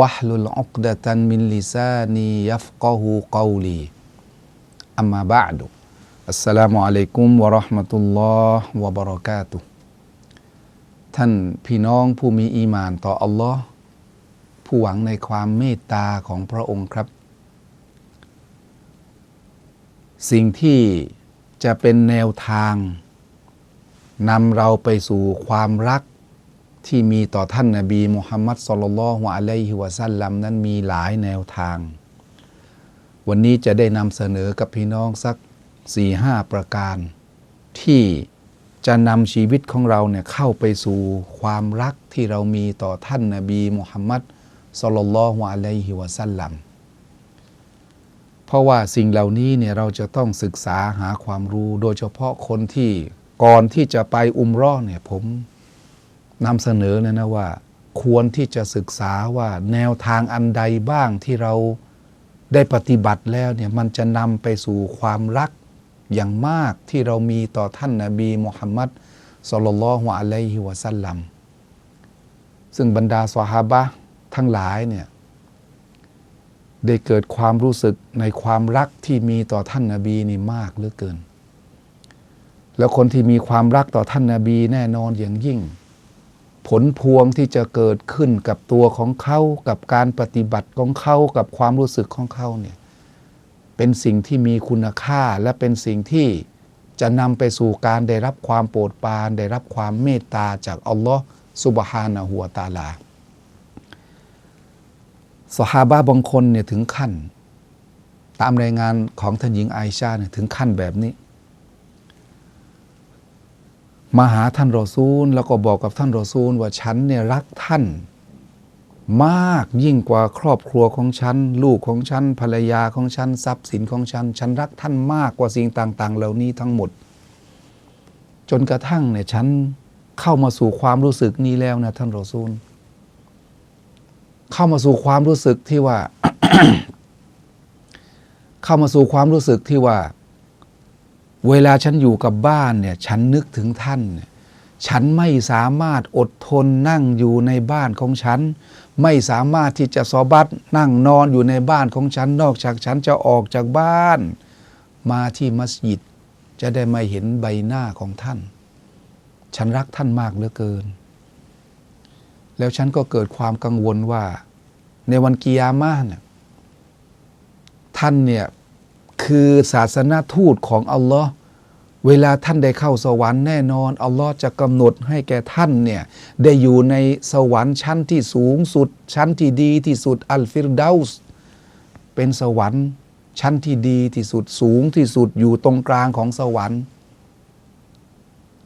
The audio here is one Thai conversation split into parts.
วะลุลอักดะตันมินลิซานียัฟกะฮูกาลีอัมมาบะดุอัสสลามุอะลัยกุมวะราะห์มะตุลลอฮ์วะบะเราะกาตุท่านพี่น้องผู้มีอีมานต่ออัลลอฮ์ผู้หวังในความเมตตาของพระองค์ครับ สิ่งที่จะเป็นแนวทางนำเราไปสู่ความรัก ที่มีต่อท่านนาบีมุฮัมมัดสุลลัลฮุอะลัยฮิวะซัลลัมนั้นมีหลายแนวทาง วันนี้จะได้นำเสนอกับพี่น้องสักสี่ห้าประการ ที่จะนำชีวิตของเราเนี่ยเข้าไปสู่ความรักที่เรามีต่อท่านนาบีมุฮัมมัดสุลลัลฮุอะลัยฮิวะซัลลัมเพราะว่าสิ่งเหล่านี้เนี่ยเราจะต้องศึกษาหาความรู้ โดยเฉพาะคนที่ก่อนที่จะไปอุมเรอเนี่ยผม นำเสนอเลยนะว่า ควรที่จะศึกษาว่าแนวทางอันใดบ้างที่เราได้ปฏิบัติแล้วเนี่ยมันจะนำไปสู่ความรักอย่างมากที่เรามีต่อท่านนาบีมุฮัมมัดสลลัลฮุอะลัยฮิวะสัลลัมซึ่งบรรดาสหาบะทั้งหลายเนี่ยได้เกิดความรู้สึกในความรักที่มีต่อท่านนาบีนี่มากเหลือเกิน แล้วคนที่มีความรักต่อท่านนาบีแน่นอนอย่างยิ่ง ผลพวงที่จะเกิดขึ้นกับตัวของเขากับการปฏิบัติของเขากับความรู้สึกของเขาเนี่ยเป็นสิ่งที่มีคุณค่าและเป็นสิ่งที่จะนำไปสู่การได้รับความโปรดปรานได้รับความเมตตาจากอัลลอฮ์สุบฮานะฮูวตาลาสหาบะบางคนเนี่ยถึงขั้น ตามรายงานของท่านหญิงไอชาเนี่ยถึงขั้นแบบนี้ มาหาท่านรอซูล แล้วก็บอกกับท่านรอซูล ว่าฉันเนี่ยรักท่าน มากยิ่งกว่าครอบครัวของฉัน ลูกของฉัน ภรรยาของฉัน ทรัพย์สินของฉัน ฉันรักท่านมากกว่าสิ่งต่าง ๆ เหล่านี้ทั้งหมด จนกระทั่งเนี่ยฉันเข้ามาสู่ความรู้สึกนี้แล้วนะท่านรอซูล เข้ามาสู่ความรู้สึกที่ว่า เข้ามาสู่ความรู้สึกที่ว่า เวลาฉันอยู่กับบ้านเนี่ยฉันนึกถึงท่านเนี่ยฉันไม่สามารถอดทนนั่งอยู่ในบ้านของฉัน ไม่สามารถที่จะซอบัตนั่งนอนอยู่ในบ้านของฉัน นอกจากฉันจะออกจากบ้าน มาที่มัสยิด จะได้มาเห็นใบหน้าของท่าน ฉันรักท่านมากเหลือเกิน แล้วฉันก็เกิดความกังวลว่า ในวันกิยามะเนี่ยท่านเนี่ย คือศาสนาทูตของอัลลอฮ์เวลาท่านได้เข้าสวรรค์แน่นอนอัลลอฮ์จะกำหนดให้แก่ท่านเนี่ยได้อยู่ในสวรรค์ชั้นที่สูงสุด ชั้นที่ดีที่สุดอัลฟิรดาสเป็นสวรรค์ชั้นที่ดีที่สุดสูงที่สุดอยู่ตรงกลางของสวรรค์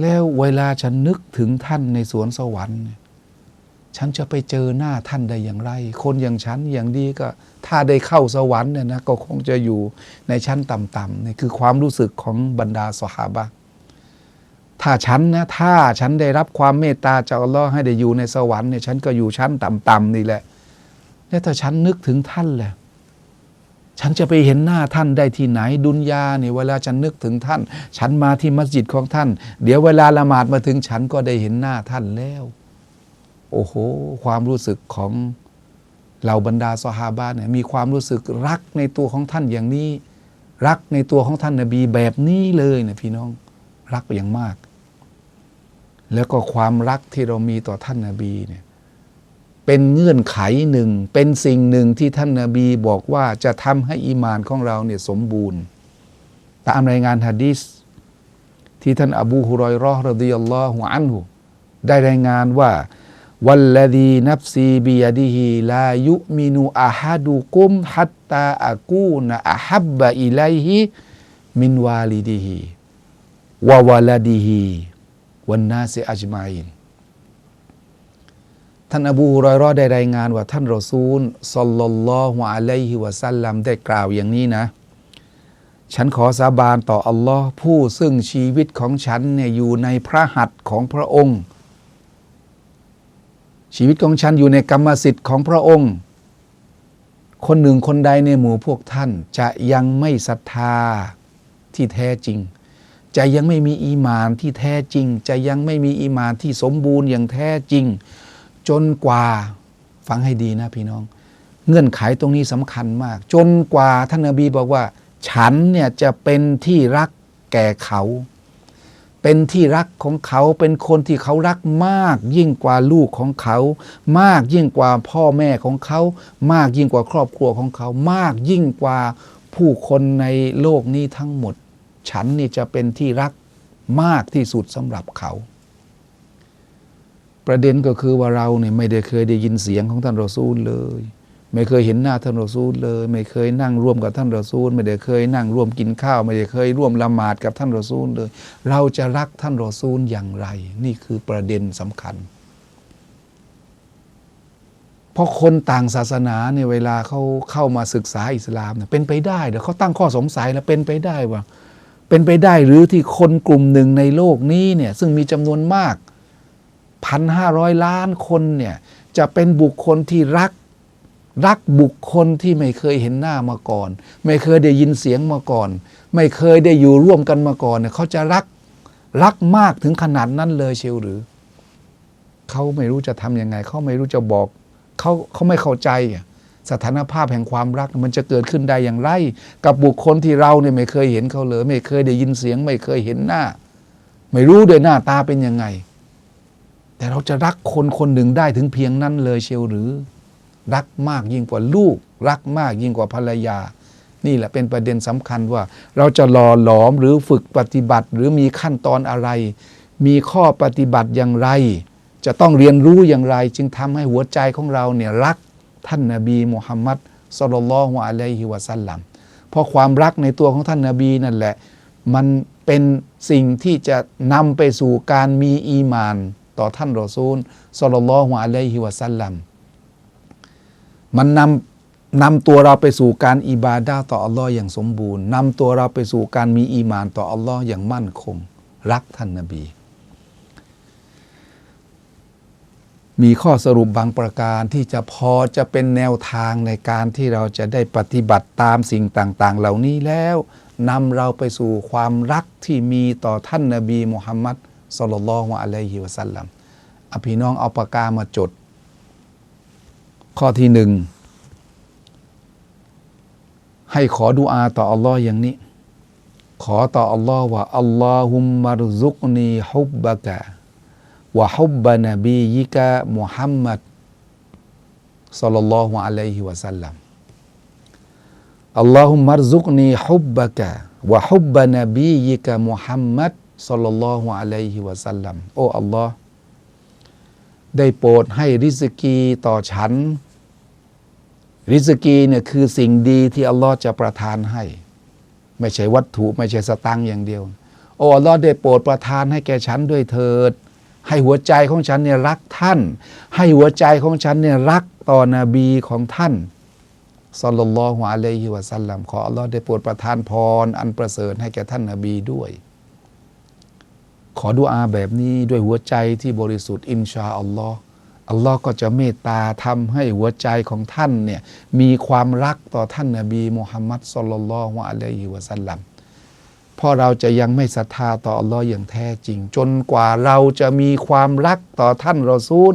แล้วเวลาฉันนึกถึงท่านในสวนสวรรค์ ฉันจะไปเจอหน้าท่านได้อย่างไร คนอย่างฉันอย่างดีก็ ถ้าได้เข้าสวรรค์เนี่ยนะก็คงจะอยู่ในชั้นต่ำๆนี่คือความรู้สึกของบรรดาสหาบะถ้าฉันนะถ้าฉันได้รับความเมตตาจากอัลลอฮ์ให้ได้อยู่ในสวรรค์เนี่ยฉันก็อยู่ชั้นต่ำๆนี่แหละแล้วถ้าฉันนึกถึงท่านแหละฉันจะไปเห็นหน้าท่านได้ที่ไหนดุนยาเนี่ยเวลาฉันนึกถึงท่าน ฉันมาที่มัสยิดของท่าน เดี๋ยวเวลาละหมาดมาถึงฉันก็ได้เห็นหน้าท่านแล้ว โอ้โห ความรู้สึกของเหล่าบรรดาสหาบะเนี่ยมีความรู้สึกรักในตัวของท่านอย่างนี้ รักในตัวของท่านนบีแบบนี้เลยนะพี่น้องรักอย่างมาก แล้วก็ความรักที่เรามีต่อท่านนาบีเนี่ยเป็นเงื่อนไขหนึ่ง เป็นสิ่งหนึ่งที่ท่านนาบีบอกว่าจะทำให้อีมานของเราเนี่ยสมบูรณ์ ตามรายงานฮะดีษที่ท่านอบูฮุรอยรอห์รดิยัลลอฮุอันฮุได้รายงานว่า วัลลดีนับซีบิยดิฮิลายุมินุอาฮัดุกุมฮัตตาอากูนะอาฮับบะอิไลฮิมินวาลิดิฮิวะวะลดิฮิวันนาซิอัจมาอินท่านอบูฮุรอยราะห์ได้รายงานว่าท่านรอซูลสัลลัลลอฮุอะลัยฮิวะสัลลัมได้กล่าวอย่างนี้นะ ฉันขอสาบานต่ออัลลอฮ์ผู้ซึ่งชีวิตของฉันเนี่ยอยู่ในพระหัตถ์ของพระองค์ ชีวิตของฉันอยู่ในกรรมสิทธิ์ของพระองค์ คนหนึ่งคนใดในหมู่พวกท่าน จะยังไม่ศรัทธาที่แท้จริง จะยังไม่มีอีมานที่แท้จริง จะยังไม่มีอีมานที่สมบูรณ์อย่างแท้จริง จนกว่าฟังให้ดีนะพี่น้อง เงื่อนไขตรงนี้สำคัญมาก จนกว่าท่านนบีบอกว่า ฉันเนี่ยจะเป็นที่รักแก่เขา เป็นที่รักของเขาเป็นคนที่เขารักมากยิ่งกว่าลูกของเขา มากยิ่งกว่าพ่อแม่ของเขา มากยิ่งกว่าครอบครัวของเขา มากยิ่งกว่าผู้คนในโลกนี้ทั้งหมด ฉันนี่จะเป็นที่รักมากที่สุดสำหรับเขา ประเด็นก็คือว่าเราเนี่ยไม่ได้เคยได้ยินเสียงของท่านรอซูลเลย ไม่เคยเห็นหน้าท่านรอซูลเลย ไม่เคยนั่งร่วมกับท่านรอซูล ไม่ได้เคยนั่งร่วมกินข้าว ไม่ได้เคยร่วมละหมาดกับท่านรอซูลเลย เราจะรักท่านรอซูลอย่างไร นี่คือประเด็นสำคัญ เพราะคนต่างศาสนาเนี่ยเวลาเขาเข้ามาศึกษาอิสลามเนี่ยเป็นไปได้เดี๋ยวเขาตั้งข้อสงสัยแล้วเป็นไปได้ว่า เป็นไปได้หรือที่คนกลุ่มหนึ่งในโลกนี้เนี่ยซึ่งมีจำนวนมากพันห้าร้อยล้านคนเนี่ยจะเป็นบุคคลที่รัก รักบุคคลที่ไม่เคยเห็นหน้ามาก่อน ไม่เคยได้ยินเสียงมาก่อน ไม่เคยได้อยู่ร่วมกันมาก่อนเนี่ยเขาจะรักรักมากถึงขนาดนั้นเลยเชียวหรือเขาไม่รู้จะทำยังไงเขาไม่รู้จะบอกเขาเขาไม่เข้าใจสถานภาพแห่งความรักมันจะเกิดขึ้นได้อย่างไร กับบุคคลที่เราเนี่ยไม่เคยเห็นเขาเลย ไม่เคยได้ยินเสียง ไม่เคยเห็นหน้า ไม่รู้ด้วยหน้าตาเป็นยังไง แต่เราจะรักคนคนหนึ่งได้ถึงเพียงนั้นเลยเชียวหรือ รักมากยิ่งกว่าลูก รักมากยิ่งกว่าภรรยา นี่แหละเป็นประเด็นสำคัญว่า เราจะหล่อหลอมหรือฝึกปฏิบัติ หรือมีขั้นตอนอะไร มีข้อปฏิบัติอย่างไร จะต้องเรียนรู้อย่างไร จึงทำให้หัวใจของเราเนี่ยรักท่านนาบีมุฮัมมัดสุลลัลฮุอะลัยฮิวะสัลลัมเพราะความรักในตัวของท่านนาบีนั่นแหละ มันเป็นสิ่งที่จะนำไปสู่การมีอีมาน ต่อท่านรอซูลสุลลัลฮุอะลัยฮิวะสัลลัม มันนำนำตัวเราไปสู่การอิบาดาต่ออัลลอฮ์อย่างสมบูรณ์นำตัวเราไปสู่การมีอีมานต่ออัลลอฮ์อย่างมั่นคง รักท่านนบี มีข้อสรุปบางประการที่จะพอจะเป็นแนวทางในการที่เราจะได้ปฏิบัติตามสิ่งต่าง ๆ เหล่านี้แล้วนำเราไปสู่ความรักที่มีต่อท่านนบีมุฮัมมัดสุลลัลลอฮุอะลัยฮิวะสัลลัมอะพี่น้องเอาปากกามาจด ข้อที่หนึ่งให้ขอดุอาต่ออัลลอฮ์อย่างนี้ ขอต่ออัลลอฮ์ว่าอัลลอฮุมมารซุกนีฮุบบะกะวะฮุบบะนบียิกะมุฮัมมัดสัลลัลลอฮุอะลัยฮิวะสัลลัมอัลลอฮุมมารซุกนีฮุบบะกะวะฮุบบะนบียิกะมุฮัมมัดสัลลัลลอฮุอะลัยฮิวะสัลลัมโอ้อัลลอฮ์ได้โปรดให้ริสกีต่อฉัน ริสกีเนี่ยคือสิ่งดีที่อัลลอฮ์จะประทานให้ ไม่ใช่วัตถุไม่ใช่สตังค์อย่างเดียว โอ้อัลลอฮ์ได้โปรดประทานให้แก่ฉันด้วยเถิด ให้หัวใจของฉันเนี่ยรักท่าน ให้หัวใจของฉันเนี่ยรักต่อนบีของท่านสัลลัลลอฮุอะลัยฮิวะสัลลัมขออัลลอฮ์ได้โปรดประทานพรอันประเสริฐให้แก่ท่านนบีด้วย ขอดุอาแบบนี้ด้วยหัวใจที่บริสุทธิ์อินชาอัลลอฮ์ อัลลอฮ์ก็จะเมตตาทำให้หัวใจของท่านเนี่ยมีความรักต่อท่านนบีมุฮัมมัดสุลลัลลอฮุอะลัยฮิวะสัลลัมพราะเราจะยังไม่ศรัทธาต่ออัลลอฮ์อย่างแท้จริง จนกว่าเราจะมีความรักต่อท่านรอซูล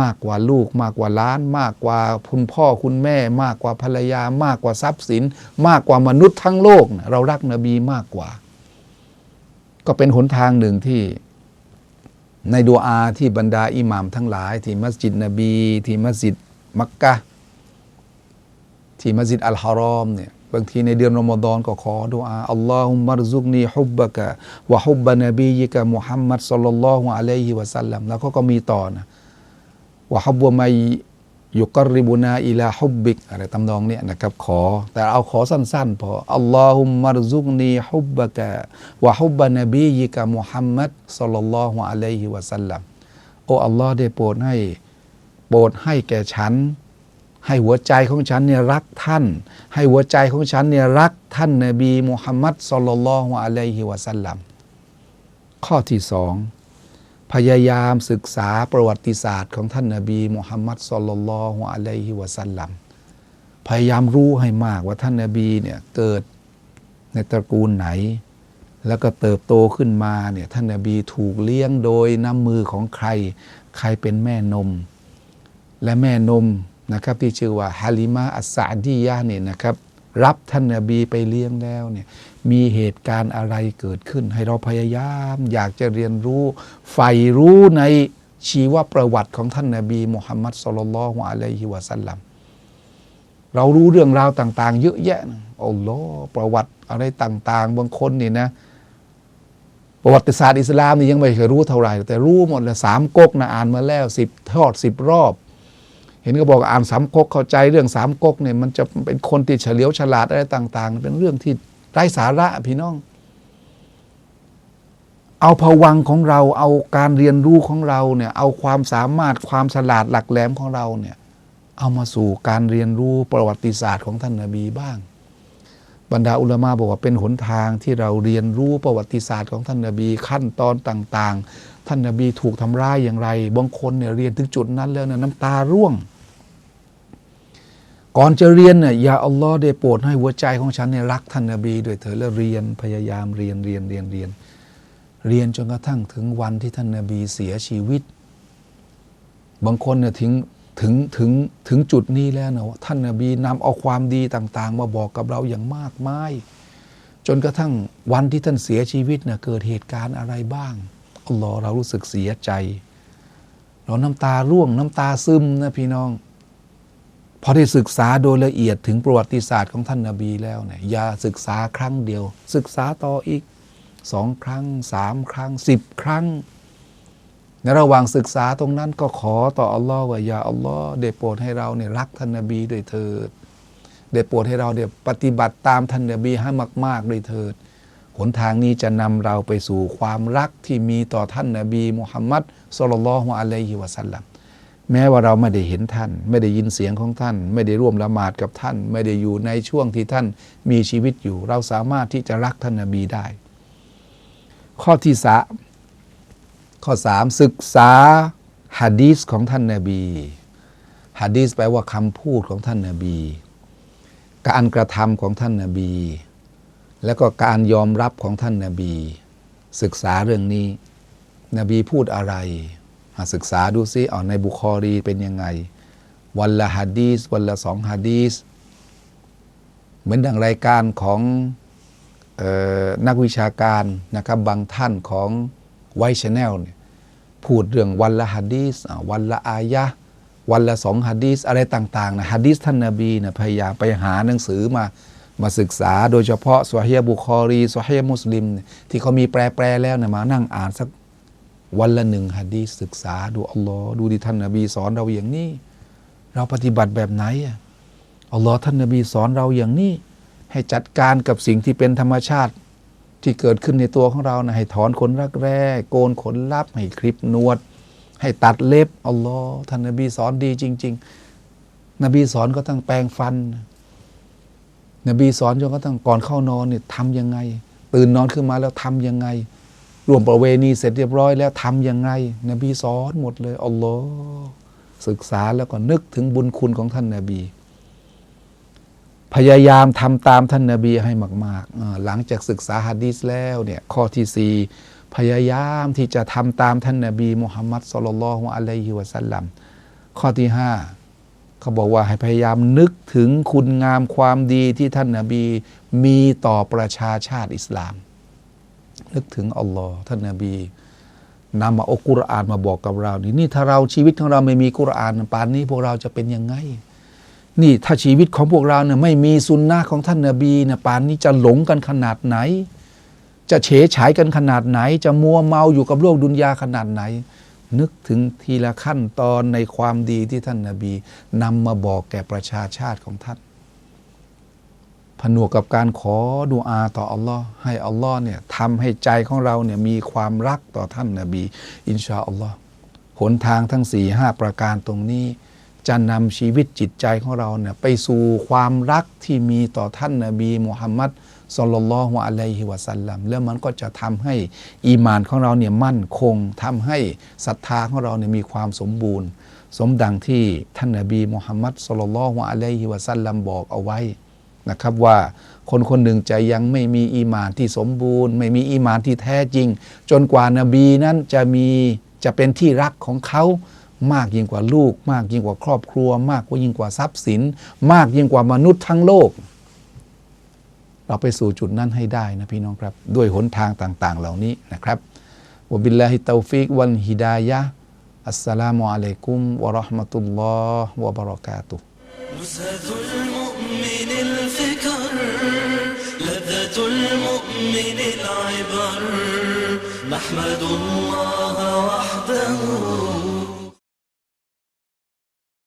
มากกว่าลูก มากกว่าล้าน มากกว่าคุณพ่อคุณแม่ มากกว่าภรรยา มากกว่าทรัพย์สิน มากกว่ามนุษย์ทั้งโลก เรารักนบีมากกว่า ก็เป็นหนทางหนึ่งที่ ในดวอาที่บรรดาอิหม่ามทั้งหลาย ที่มัสยิดนบี ที่มัสยิดมักกะที่มัสยิดอัลฮารอมเนี่ยบางทีในเดือนรอมฎอนก็ขอดุอาอัลลอฮุมะรซุกนีฮุบบะกะวะฮุบบะนบียิกะมุฮัมมัดสัลลัลลอฮุอะลัยฮิวะสัลลัมแล้วเขาก็มีต่อนะวะฮุบบะมัย ยุกริบุนาอิลาฮุบบิกอะไรตำนองเนี้ยนะครับขอ แต่เอาขอสั้นๆพออัลลอฮุมมะรซุกนีฮุบบะกะวะฮุบบะนบียิกะมุฮัมมัดศ็อลลัลลอฮุอะลัยฮิวะสัลลัมโอ้อัลลอฮ์ได้โปรดให้โปรดให้แก่ฉัน ให้หัวใจของฉันเนี่ยรักท่าน ให้หัวใจของฉันเนี่ยรักท่านนบีมุฮัมมัดสลลัลลอฮุอะลัยฮิวะสัลลัมข้อที่สอง พยายามศึกษาประวัติศาสตร์ของท่านนบีมุฮัมมัดสลลัลฮุอะลัยฮิวะสัลลัมพยายามรู้ให้มากว่าท่านนบีเนี่ยเกิดในตระกูลไหน แล้วก็เติบโตขึ้นมาเนี่ยท่านนบีถูกเลี้ยงโดยน้ำมือของใคร ใครเป็นแม่นม และแม่นมนะครับที่ชื่อว่าฮาลิมาอัสซาดียะเนี่ยนะครับ รับท่านนบีไปเลี้ยงแล้วเนี่ยมีเหตุการณ์อะไรเกิดขึ้น ให้เราพยายามอยากจะเรียนรู้ใฝ่รู้ในชีวประวัติของท่านนบีมุฮัมมัดสุลลัลลอฮุอะลัยฮิวะสัลลัมเรารู้เรื่องราวต่าง ๆ เยอะแยะนะอัลลอฮ์ประวัติอะไรต่าง ๆ บางคนนี่นะ ประวัติศาสตร์อิสลามนี่ยังไม่เคยรู้เท่าไหร่ แต่รู้หมดเลยสามก๊กนะอ่านมาแล้วสิบทอดสิบรอบ เห็นก็บอกอ่านสามก๊กเข้าใจเรื่องสามก๊กเนี่ยมันจะเป็นคนที่เฉลียวฉลาดอะไรต่าง ๆ เป็นเรื่องที่ไร้สาระพี่น้อง เอาผวังของเราเอาการเรียนรู้ของเราเนี่ยเอาความสามารถความฉลาดหลักแหลมของเราเนี่ยเอามาสู่การเรียนรู้ประวัติศาสตร์ของท่านนบีบ้าง บรรดาอุลามะบอกว่าเป็นหนทางที่เราเรียนรู้ประวัติศาสตร์ของท่านนบีขั้นตอนต่าง ๆ ท่านนบีถูกทำร้ายอย่างไรบางคนเนี่ยเรียนถึงจุดนั้นแล้วเนี่ยน้ำตาร่วง ก่อนจะเรียนเนี่ยอย่าอัลลอฮ์ได้โปรดให้หัวใจของฉันเนี่ยรักท่านนบีด้วยเถอะแล้วเรียนพยายามเรียนเรียนเรียนเรียน เรียนจนกระทั่งถึงวันที่ท่านนบีเสียชีวิต บางคนเนี่ยถึงถึงถึงถึงจุดนี้แล้วนะว่าท่านนบีนำเอาความดีต่าง ๆ มาบอกกับเราอย่างมากมาย จนกระทั่งวันที่ท่านเสียชีวิตเนี่ยเกิดเหตุการณ์อะไรบ้างอัลลอฮ์เรารู้สึกเสียใจ เราน้ำตาร่วงน้ำตาซึมนะพี่น้อง พอได้ศึกษาโดยละเอียดถึงประวัติศาสตร์ของท่านนาบีแล้วเนี่ยอย่าศึกษาครั้งเดียว ศึกษาต่ออีกสองครั้งสามครั้งสิบครั้งในระหว่างศึกษาตรงนั้นก็ขอต่ออัลลอฮ์ว่าอย่าอัลลอฮ์ได้โปรดให้เราเนี่ยรักท่านนาบีด้วยเถิดได้โปรดให้เราเนี่ยปฏิบัติตามท่านนาบีให้มาก ๆ ด้วยเถิดหนทางนี้จะนำเราไปสู่ความรักที่มีต่อท่านนาบีมุฮัมมัดสุลลัลลอฮุอะลัยฮิวะสัลลัม แม้ว่าเราไม่ได้เห็นท่าน ไม่ได้ยินเสียงของท่าน ไม่ได้ร่วมละหมาดกับท่าน ไม่ได้อยู่ในช่วงที่ท่านมีชีวิตอยู่ เราสามารถที่จะรักท่านนบีได้ ข้อที่สามข้อสามศึกษาฮะดีษของท่านนบีฮะดีษแปลว่าคำพูดของท่านนบี การกระทำของท่านนบี แล้วก็การยอมรับของท่านนบี ศึกษาเรื่องนี้ นบีพูดอะไร ศึกษาดูซิเอาในบุคอรีเป็นยังไง วันละฮะดีสวันละสองฮะดีสเหมือนดังรายการของออนักวิชาการนะครับบางท่านของไวชแนลเนี่ยพูดเรื่องวันละฮะดีสวันละอายะวันละสองฮะดีสอะไรต่างๆนะฮะดีสท่านนบีนะพยายามไปหาหนังสือมามาศึกษาโดยเฉพาะสวะฮียบุคอรีสวะฮียมุสลิม ที่เขามีแปลๆแล้วนะมานั่งอ่านสัก วันละหนึ่งฮะดีศึกษาดูอัลลอฮ์ดูที่ท่านนบีสอนเราอย่างนี้ เราปฏิบัติแบบไหนอะอัลลอฮ์ท่านนบีสอนเราอย่างนี้ ให้จัดการกับสิ่งที่เป็นธรรมชาติที่เกิดขึ้นในตัวของเรานะให้ถอนขนรักแร้โกนขนลับ ให้คลิปนวด ให้ตัดเล็บอัลลอฮ์ท่านนบีสอนดีจริง ๆ นบีสอนก็ต้องแปรงฟัน นบีสอนจนก็ต้องก่อนเข้านอนเนี่ยทำยังไง ตื่นนอนขึ้นมาแล้วทำยังไง รวมประเวณีเสร็จเรียบร้อยแล้วทำยังไง นบีสอนหมดเลยอัลลอฮ์ศึกษาแล้วก็นึกถึงบุญคุณของท่านนบี พยายามทำตามท่านนบีให้มากๆ หลังจากศึกษาฮะดีษแล้วเนี่ยข้อที่สี่พยายามที่จะทำตามท่านนบีมุฮัมมัดสุลลัลฮุอะลัยฮิวะสัลลัมข้อที่ห้าเขาบอกว่าให้พยายามนึกถึงคุณงามความดีที่ท่านนบีมีต่อประชาชาติอิสลาม นึกถึงอัลลอฮ์ท่านนาบีนำมาเอากุรอานมาบอกกับเรานี่นี่ถ้าเราชีวิตของเราไม่มีกุรอานป่านนี้พวกเราจะเป็นยังไง นี่ถ้าชีวิตของพวกเราเนี่ยไม่มีสุนนะของท่านนาบีเนี่ยป่านนี้จะหลงกันขนาดไหน จะเฉยฉายกันขนาดไหน จะมัวเมาอยู่กับโลกดุนยาขนาดไหน นึกถึงทีละขั้นตอนในความดีที่ท่านนาบีนำมาบอกแก่ประชาชาติของท่าน ผนวกกับการขอดุอาต่ออัลลอฮ์ให้อัลลอฮ์เนี่ยทำให้ใจของเราเนี่ยมีความรักต่อท่านนาบี อินชาอัลลอฮ์หนทางทั้งสี่ห้าประการตรงนี้ จะนำชีวิตจิตใจของเราเนี่ยไปสู่ความรักที่มีต่อท่านนาบีมุฮัมมัดสุลลัลฮุอะลัยฮิวะสัลลัมแล้วมันก็จะทำให้อีมานของเราเนี่ยมั่นคงทำให้ศรัทธาของเราเนี่ยมีความสมบูรณ์ สมดังที่ท่านนาบีมุฮัมมัดสุลลัลฮุอะลัยฮิวะสัลลัมบอกเอาไว้ นะครับว่าคนคนหนึ่งจะยังไม่มีอีมานที่สมบูรณ์ ไม่มีอีมานที่แท้จริง จนกว่านาบีนั้นจะมีจะเป็นที่รักของเขามากยิ่งกว่าลูก มากยิ่งกว่าครอบครัว มากกว่ายิ่งกว่าทรัพย์สิน มากยิ่งกว่ามนุษย์ทั้งโลก เราไปสู่จุดนั้นให้ได้นะพี่น้องครับ ด้วยหนทางต่าง ๆ เหล่านี้นะครับวบิลลาฮิตาฟิกวันฮิดายะอัสสลามุอะลัยกุมวะราะห์มะตุลลอฮ์วะบะเราะกาตุฮ์ المؤمن العبر نحمد الله وحده.